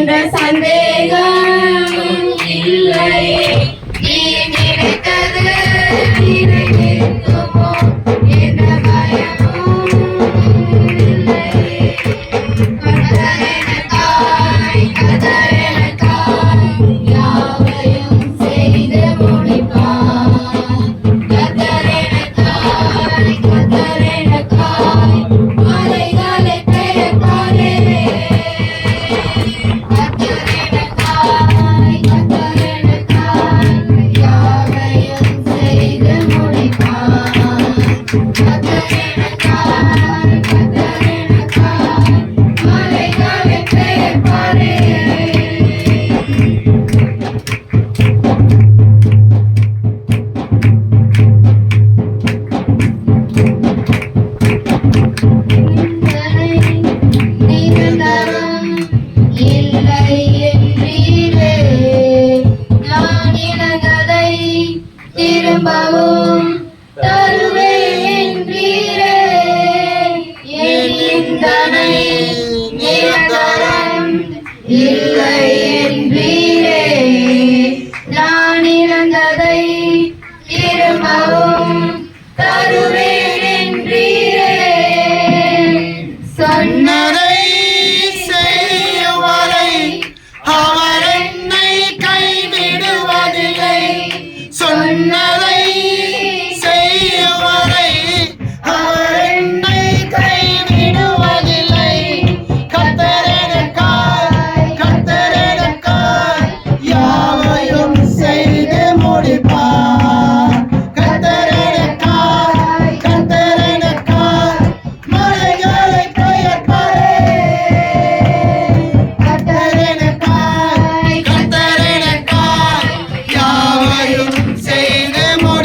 என்ற சந்தேகம் இல்லை நீ நினைத்தது என்ற பயமும் இல்லை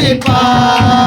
பாடிப்பார்